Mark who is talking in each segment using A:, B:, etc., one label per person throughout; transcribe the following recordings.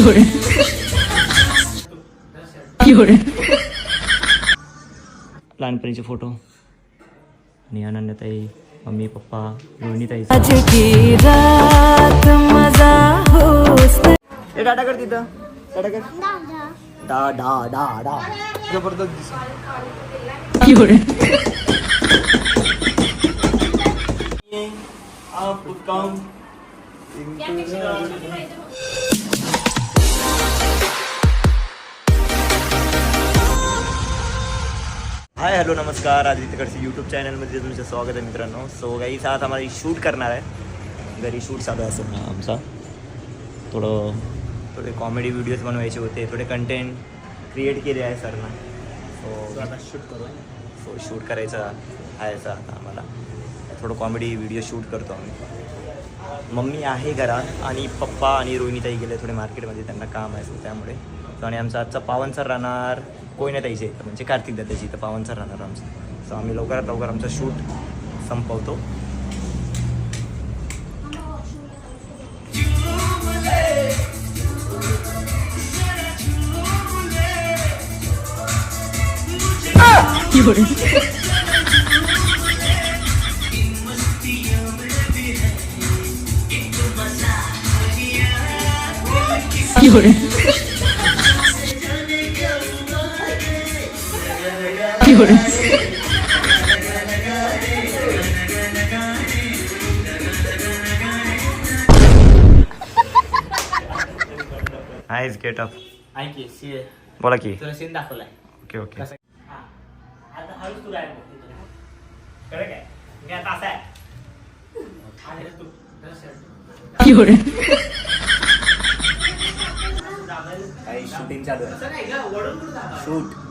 A: 有人，有人，
B: लहानपणीचे फोटो आणि अनन्यताई mummy papa रोहिणीताई
A: आज की रात मजा होस
B: ए डाटा कर तिथं डाटा कर डा डा डा डा जबरदस्त
A: 有人，
B: हाय हॅलो नमस्कार. आदित्यकडचे यूट्यूब चॅनलमध्ये तुमचं स्वागत आहे मित्रांनो. सो काही आज आम्हाला शूट करणार आहे. घरी शूट चालू आहे असं. आमचा. थोडं थोडे कॉमेडी व्हिडिओज बनवायचे होते. थोडे कंटेंट क्रिएट केले आहे सरना सो शूट करू. सो शूट करायचं आहे असं आता आम्हाला. थोडं कॉमेडी व्हिडिओ शूट करतो आम्ही. मम्मी आहे घरात आणि पप्पा आणि रोहिणीताई गेले थोडे मार्केटमध्ये त्यांना काम आहे सो त्यामुळे सो आणि आमचा आजचा पावन सर राहणार कोयनाताईचे इथं म्हणजे कार्तिक दादाची इथं पावन सर राहणार आमचं. सो आम्ही लवकरात लवकर आमचं शूट संपवतो.
A: थोडंच
B: आयज गेट अप
C: ऐकी सी
B: बोला की.
C: तुला सीन दाखवलाय.
B: ओके ओके
C: कसं हा. आता हळूच तू गायब होती तुला कळलं काय? मी आता असा आहे. आणि तू तसं
B: shirt. शूटिंग चालू आहे.
C: तसं नाही ग, वळून कुठं दाबा?
B: शूट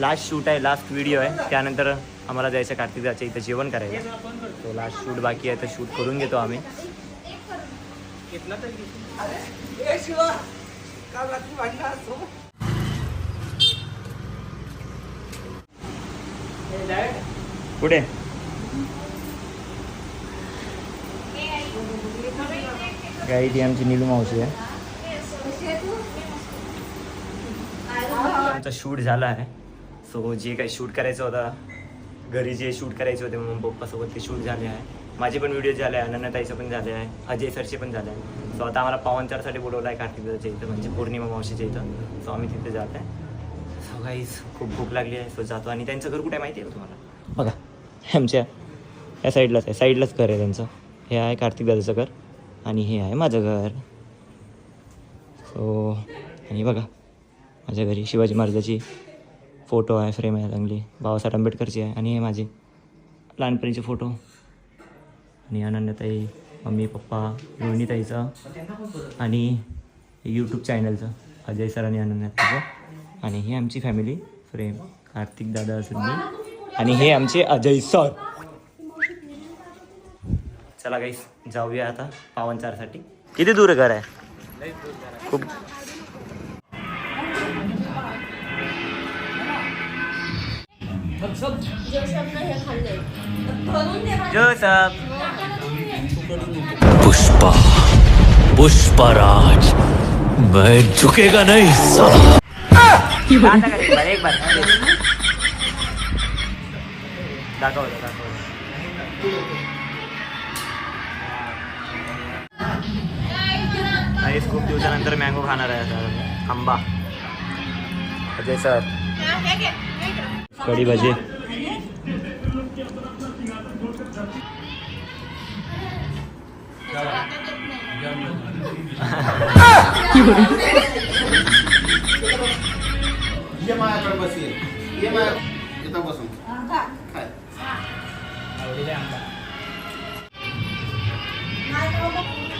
B: लास्ट शूट आहे लास्ट व्हिडिओ आहे. त्यानंतर आम्हाला जायचं कार्तिकदाच्या इथं जेवण करायचं तो लास्ट शूट बाकी आहे तर शूट करून घेतो आम्ही. पुढे गाई ती आमची निलू मावशी आहे. आमचा शूट झाला आहे. सो जे काही शूट करायचं होतं घरी जे शूट करायचे होते मग पप्पासोबत ते शूट झाले आहे. माझे पण व्हिडिओ झाले आहे अनन्याताईचं पण झाले आहे अजय सरचे पण झाले आहे. सो आता आम्हाला पावनचारसाठी बोलवलं आहे कार्तिकच्या इथं म्हणजे पौर्णिमा मावशीच्या इथं. सो आम्ही तिथे जात आहे. सो काहीच खूप भूक लागली आहे. सो जातो. आणि त्यांचं घर कुठे माहिती आहे तुम्हाला? बघा आमच्या या साईडलाच आहे. साईडलाच घर आहे त्यांचं. हे आहे कार्तिक दादाचं घर आणि हे आहे माझं घर. सो आणि बघा माझ्या घरी शिवाजी महाराजाची फोटो आहे फ्रेम आहे चांगली बाबासाहेब आंबेडकरची आहे आणि हे माझे लहानपणीचे फोटो. आणि अनन्यताई मम्मी पप्पा रोहिणीताईचं आणि यूट्यूब चॅनलचं अजय सर आणि अनन्यताईचं. आणि ही आमची फॅमिली फ्रेम कार्तिक दादा असेल मी आणि हे आमचे अजय सर. चला गाईस जाऊया आता पावनचारसाठी. किती दूर घर आहे? खूप जोसफ
D: पुष्पा पुष्पराज मैं झुकेगा नहीं साला।
A: 有人
B: ，एक बार एक बार दाखवलं दाखवलं आईस खूप दिवसानंतर मँगो खाणार आहे आता आंबा अजय सर। कढी भजी.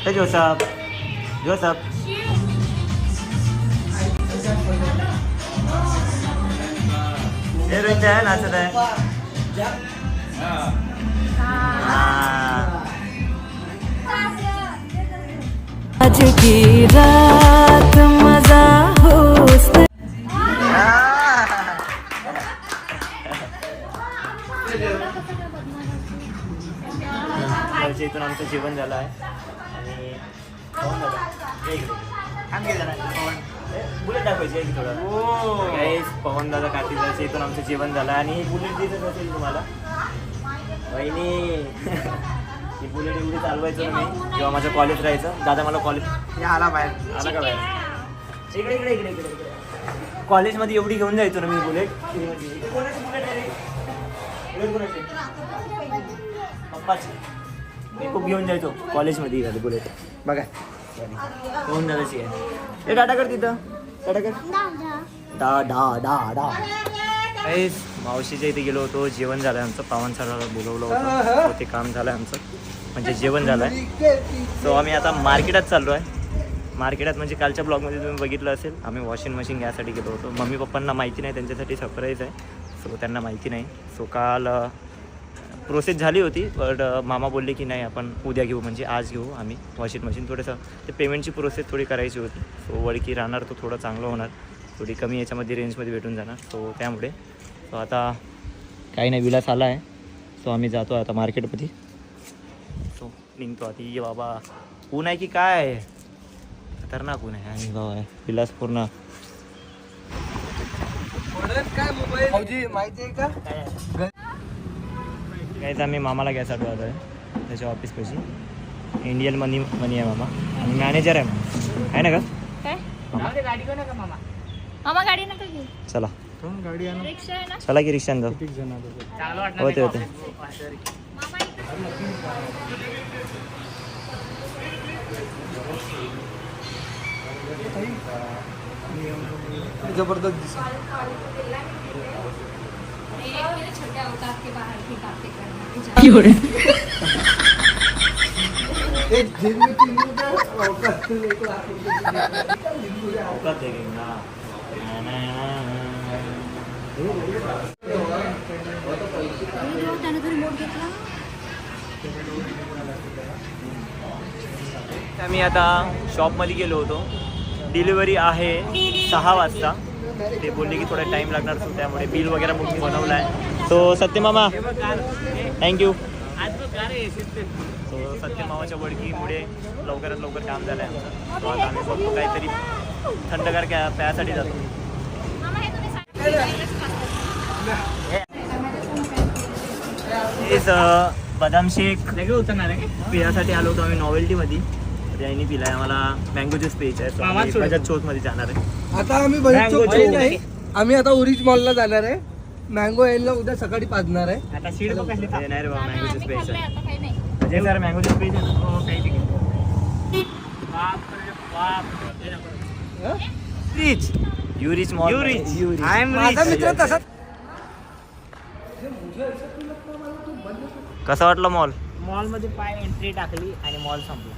B: हे जोसफ जोसफ हिरोईन आहे नाचत आहे हा.
A: आज की रात मजा होस
B: म्हणजे इथून आमचं जेवण झालं आहे आणि बुलेट दाखवायची आहे की थोडं? Guys, पवन दादा कार्तिक दादाचं इथून आमचं जेवण झालं आणि ही बुलेट दिसत असेल तुम्हाला. वहिनी. ही बुलेट एवढी चालवायचो ना मी जेव्हा माझं कॉलेज राहायचं. दादा मला कॉलेज आला बाहेर. आला का बाहेर? इकडे इकडे इकडे इकडे कॉलेजमध्ये एवढी घेऊन जायचो ना मी बुलेट. कोणाची कोणाची? पप्पाची. मी खूप घेऊन जायचो कॉलेजमध्ये बुलेट. बघा. दोन दादाची आहे हे टाटा कर तिथं. टाटा कर. डा डा डा डा काहीच मावशीच्या इथे गेलो होतो. जेवण झालं आमचं. पावन सराला बोलवलं होतं. So ते काम झालं आमचं. म्हणजे जेवण झालं आहे सो आम्ही आता मार्केटात चाललो आहे. मार्केटात म्हणजे कालच्या ब्लॉगमध्ये तुम्ही बघितलं असेल आम्ही वॉशिंग मशीन घ्यायसाठी गेलो होतो. मम्मी पप्पांना माहिती नाही त्यांच्यासाठी सरप्राईज आहे. सो त्यांना माहिती नाही. सो काल प्रोसेस झाली होती बट मामा बोलले की नाही आपण उद्या घेऊ म्हणजे आज घेऊ आम्ही. वॉशिंग मशीन थोडंसं ते पेमेंटची प्रोसेस थोडी करायची होती. सो वडकी राहणार तो थोडं चांगलं होणार. थोडी कमी याच्यामध्ये रेंजमध्ये भेटून जाणार. सो त्यामुळे सो आता काही नाही विलास आला आहे. सो आम्ही जातो आता मार्केटमध्ये सो निघतो आता ये बाबा. ऊन आहे की काय खतरनाक ऊन आहे. आणि बाबा विलास पूर्ण. काहीच आम्ही मामाला घ्यायसाठी आलो आहे त्याच्या ऑफिस पैसे इंडियन मनी मनी आहे मामा. आणि मॅनेजर आहे मामा. आहे ना का
E: काय?
B: मामा.
E: मामा. गाडी नका घेऊ.
B: चला.
E: रिक्षा आहे ना?
B: चला की रिक्षाने जाऊ. होते होते.
E: मामा इकडे
F: जबरदस्त दिसत
B: आम्ही आता शॉपमध्ये गेलो होतो. डिलिव्हरी आहे सहा वाजता. ते बोलले की थोडा टाईम लागणार सो त्यामुळे बिल वगैरे बुकिंग बनवलं आहे so Satyamama thank you so सत्यमामाच्या वडकीमुळे लवकरात लवकर काम झालं आहे आमचं. So आता आम्ही बघतो काहीतरी थंडगार क्या प्यासाठी जातो.
E: हे
B: अं, बदाम शेक. आहे पिण्यासाठी आलो होतो आम्ही नॉवेल्टीमध्ये त्यांनी पिलाय आम्हाला मँगो ज्यूस प्यायचा आहे. So आम्ही बजाज चोचमध्ये जाणार आहे.
G: आता आम्ही बरेच चौक नाही. आम्ही आता ओरिज मॉलला जाणार आहे. मँगो एनला उद्या सकाळी पाजणार आहे.
B: आता सीड नाही रे बाबा मँगो ज्यूस प्यायचा आहे.
E: आता काही नाही.
B: अजय सर मँगो ज्यूस प्यायचा ना reach you reach mall you reach I am
G: माझा मित्र तसा
B: कसा वाटला मॉल
C: मॉलमध्ये पाय एंट्री टाकली आणि मॉल संपला.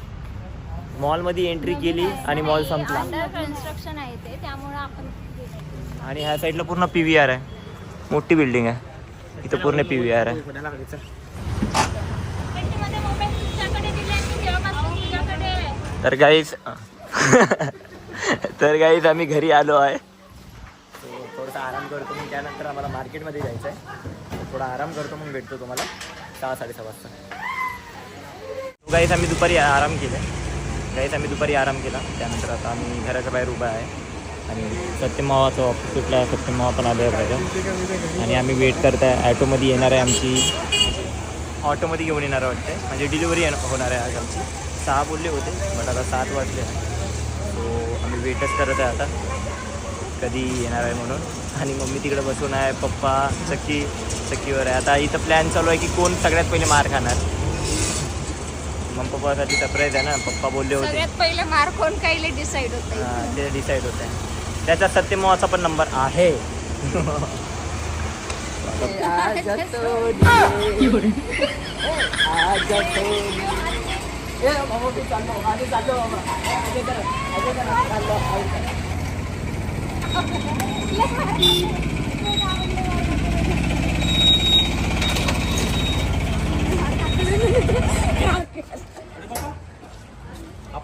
B: मॉलमध्ये एंट्री केली आणि मॉल संपला.
E: अंडर कन्स्ट्रक्शन आहे ते त्यामुळे आपण गेलो.
B: आणि ह्या साईडला पूर्ण पी व्ही आर आहे. मोठी बिल्डिंग आहे. इथं पूर्ण पी व्ही आर आहे. तर गाईज तर गाईज आम्ही घरी आलो आहे. थोडासा आराम करतो मग त्यानंतर आम्हाला मार्केटमध्ये जायचं आहे थोडा आराम करतो मग भेटतो तुम्हाला. सहा साडेसहा वाजता. गाईज आम्ही दुपारी आराम केला गाईज आम्ही दुपारी आराम केला. त्यानंतर आता आम्ही घराच्या बाहेर उभा आहे. आणि सत्यमावाचं ऑफिस सुटलं आहे. सत्यमावा पण आलं आहे पाहिजे आणि आम्ही वेट करत आहे. ॲटोमध्ये येणार आहे आमची. ऑटोमध्ये घेऊन येणार आहे वाटते म्हणजे डिलिव्हरी होणार आहे आज आमची. सहा बोलले होते बट आता सात वाजले सो आम्ही वेटच करत आहे आता. कधी येणार आहे म्हणून. आणि मम्मी तिकडे बसून आहे. पप्पा चक्की चक्कीवर आहे. आता इथं प्लॅन चालू आहे की कोण सगळ्यात पहिले मार खाणार. मग पप्पासाठी सरप्राईज आहे ना? पप्पा बोलले होते.
E: पहिले मार्क कोण काही डिसाईड
B: हा, होत ते डिसाईड होत. आहे त्याचा सत्यमोहाचा पण नंबर आहे.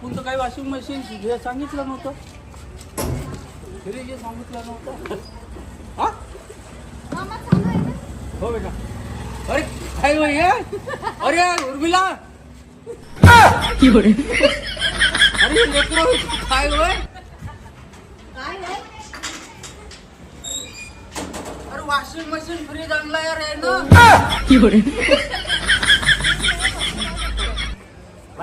A: 有人
E: ，आहे
H: वॉशिंग मशीन हे सांगितलं नव्हतं. फ्रीज हे सांगितलं नव्हतं. हा?
E: मामा चालू आहे ना
H: हो बेटा. अरे काय होय हे? अरे उर्मिला. अरे लेकरं, काय होय अरे वॉशिंग मशीन फ्रीज आणला यार ना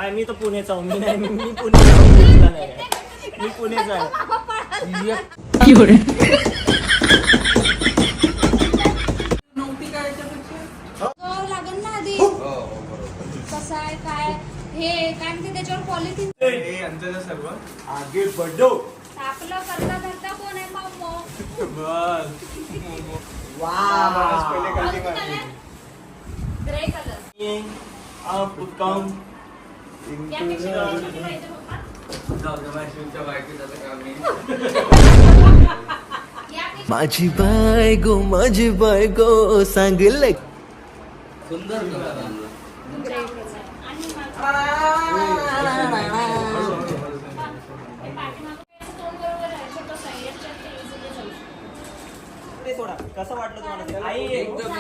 B: बाय मी तर पुण्याचा हूं. मी नाही मी हूं. मी नाही
H: काय
E: काय हे काय म्हणते त्याच्यावर पॉलिथिन
B: आगे बड्डो
E: आपलं करता धरता कोण आहे मामो ग्रे कलर
B: आप कम
D: माझी बायगो माझी बायगो सांगले
H: सुंदर
B: कसं वाटलं तुम्हाला? आई
H: एकदम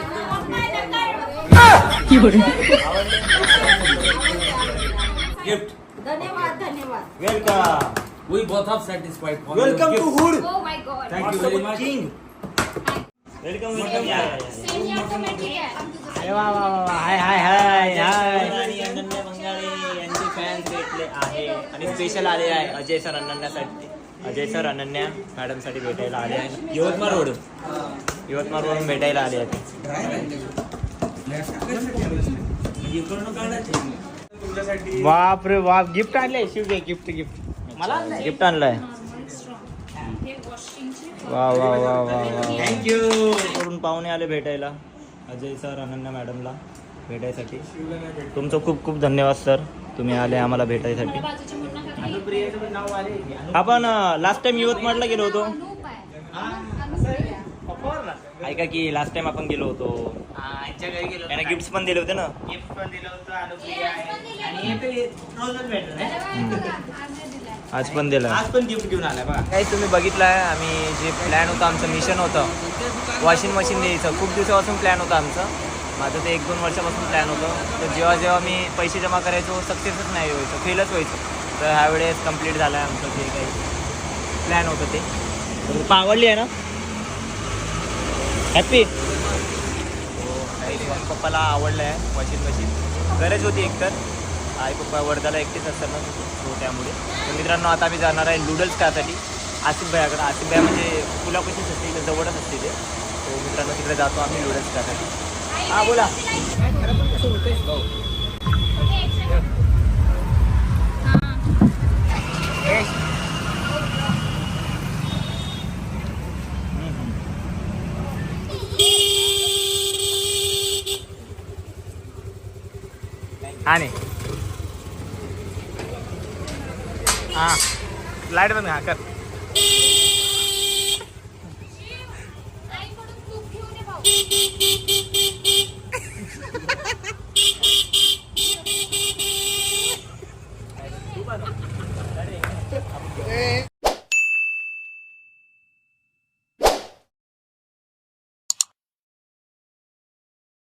E: धन्यवाद
B: welcome
H: we both are satisfied
B: welcome to hood
E: oh my God
H: Thank you very much.
B: King welcome welcome या या, या.
E: सेमी ऑटोमॅटिक आहे
B: अरे वा वा वा वा. हाय हाय हाय हाय आणि अनन्या बंगाळे यांचे फॅन्स भेटले आहे आणि स्पेशल आले आहे अजय सर अनन्यासाठी अजय सर अनन्या मॅडमसाठी भेटायला आले आहे यवतमाळ रोड यवतमाळ रोडून भेटायला आले आहेत. बाप रे बाप. गिफ्ट आणलंय शिव गिफ्ट गिफ्ट मला गिफ्ट आणलंय? वा वा वा वा वा थँक्यू करून पाहुणे आले भेटायला. अजय सर अनन्या मॅडमला भेटायसाठी. तुमचं खूप खूप धन्यवाद सर तुम्ही आले आम्हाला भेटायसाठी.
E: का
B: आपण लास्ट टाइम यवतमाळला गेलो होतो.
E: आहे.
B: ऐका की लास्ट टाइम आपण गेलो होतो. त्यांना गिफ्ट पण दिले होते ना?
E: हे आज पण. आज
B: दिलं आज पण गिफ्ट घेऊन आलाय बघा. काही तुम्ही बघितलं आहे आम्ही जे प्लॅन होतं आमचं मिशन होतं. वॉशिंग मशीन द्यायचं. खूप दिवसापासून प्लॅन होतं आमचं. माझं ते एक दोन वर्षापासून प्लॅन होतं. तर जेव्हा जेव्हा मी पैसे जमा करायचो सक्सेसच नाही व्हायचं फेलच व्हायचं. तर ह्यावेळेस कंप्लीट झालं आहे आमचं जे काही प्लॅन होतं ते. आवडली आहे ना? हॅपी पप्पाला आवडलं आहे वॉशिंग मशीन. गरज होती एकतर. आई पप्पा वर्धाला एकटेच असतात ना सो त्यामुळे. तर मित्रांनो आता आम्ही जाणार आहे नूडल्स खायसाठी आसिफ भयाकडे आसिफ भया म्हणजे पुलापाशीच असते इथे जवळच असते ते. तो मित्रांनो तिकडे जातो आम्ही नूडल्स खायसाठी हां बोला.
E: ओके, आणि हां.
B: लाइट बंद हां कर.